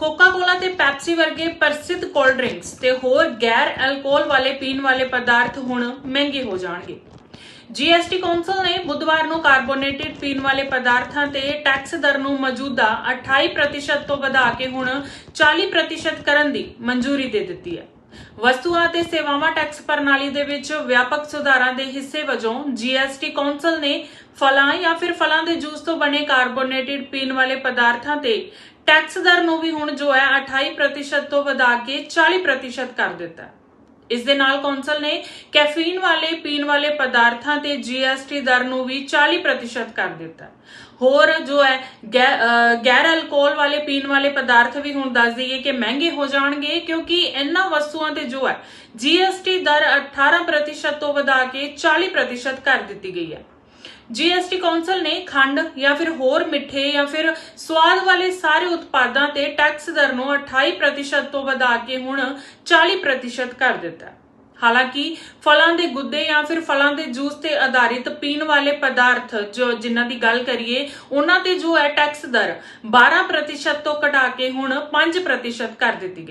ਕੋਕਾ-ਕੋਲਾ ਤੇ ਪੈਪਸੀ ਵਰਗੇ ਪ੍ਰਸਿੱਧ ਕੋਲਡ ਡਰਿੰਕਸ ਤੇ ਹੋਰ ਗੈਰ ਅਲਕੋਹਲ ਵਾਲੇ ਪੀਣ ਵਾਲੇ ਪਦਾਰਥ ਹੁਣ ਮਹਿੰਗੇ ਹੋ ਜਾਣਗੇ। ਜੀਐਸਟੀ ਕੌਂਸਲ ਨੇ ਬੁੱਧਵਾਰ ਨੂੰ ਕਾਰਬੋਨੇਟਿਡ ਪੀਣ ਵਾਲੇ ਪਦਾਰਥਾਂ ਤੇ ਟੈਕਸ ਦਰ ਨੂੰ ਮੌਜੂਦਾ 28% ਤੋਂ ਵਧਾ ਕੇ ਹੁਣ 40% ਕਰਨ ਦੀ ਮਨਜ਼ੂਰੀ ਦੇ ਦਿੱਤੀ ਹੈ। ਵਸਤੂਆਂ ਤੇ ਸੇਵਾਵਾਂ ਟੈਕਸ ਪ੍ਰਣਾਲੀ ਦੇ ਵਿੱਚ ਵਿਆਪਕ ਸੁਧਾਰਾਂ ਦੇ ਹਿੱਸੇ ਵਜੋਂ ਜੀਐਸਟੀ ਕੌਂਸਲ ਨੇ ਫਲਾਂ ਜਾਂ ਫਿਰ ਫਲਾਂ ਦੇ ਜੂਸ ਤੋਂ ਬਣੇ ਕਾਰਬੋਨੇਟਿਡ ਪੀਣ ਵਾਲੇ ਪਦਾਰਥਾਂ ਤੇ ਟੈਕਸ ਦਰ ਨੂੰ ਵੀ ਹੁਣ ਜੋ ਹੈ 28% ਤੋਂ ਵਧਾ ਕੇ 40% ਕਰ ਦਿੱਤਾ ਇਸ ਦੇ ਨਾਲ ਕੌਂਸਲ ਨੇ ਕੈਫੀਨ ਵਾਲੇ, ਪੀਣ ਵਾਲੇ ਪਦਾਰਥਾਂ ਤੇ ਜੀਐਸਟੀ ਦਰ ਨੂੰ ਵੀ 40% ਕਰ ਦਿੱਤਾ। ਹੋਰ ਜੋ ਹੈ, ਗੈ- ਗੈਰ ਅਲਕੋਹਲ ਵਾਲੇ, ਪੀਣ ਵਾਲੇ ਪਦਾਰਥ ਵੀ ਹੁਣ ਦੱਸ ਦਈਏ ਕਿ ਮਹਿੰਗੇ ਹੋ ਜਾਣਗੇ ਕਿਉਂਕਿ ਇਹਨਾਂ ਵਸਤੂਆਂ ਤੇ ਜੋ ਹੈ ਜੀਐਸਟੀ ਦਰ 18% ਤੋਂ ਵਧਾ ਕੇ 40% ਕਰ ਦਿੱਤੀ ਗਈ ਹੈ। ਜੀਐਸਟੀ ਕੌਂਸਲ ਨੇ ਖੰਡ ਜਾਂ ਫਿਰ ਹੋਰ ਮਿੱਠੇ ਜਾਂ ਫਿਰ ਸਵਾਦ ਵਾਲੇ ਸਾਰੇ ਉਤਪਾਦਾਂ ਤੇ ਟੈਕਸ ਦਰ ਨੂੰ 28% ਤੋਂ ਵਧਾ ਕੇ ਹੁਣ 40% ਕਰ ਦਿੱਤਾ। ਹਾਲਾਂਕਿ ਫਲਾਂ ਦੇ ਗੁੱਦੇ ਜਾਂ ਫਿਰ ਫਲਾਂ ਦੇ ਜੂਸ ਤੇ ਆਧਾਰਿਤ ਪੀਣ ਵਾਲੇ ਪਦਾਰਥ ਜੋ ਜਿਨ੍ਹਾਂ ਦੀ ਗੱਲ ਕਰੀਏ, ਉਹਨਾਂ ਤੇ ਜੋ ਹੈ ਟੈਕਸ ਦਰ 12% ਤੋਂ ਘਟਾ ਕੇ ਹੁਣ 5% ਕਰ ਦਿੱਤੀ ਗਈ।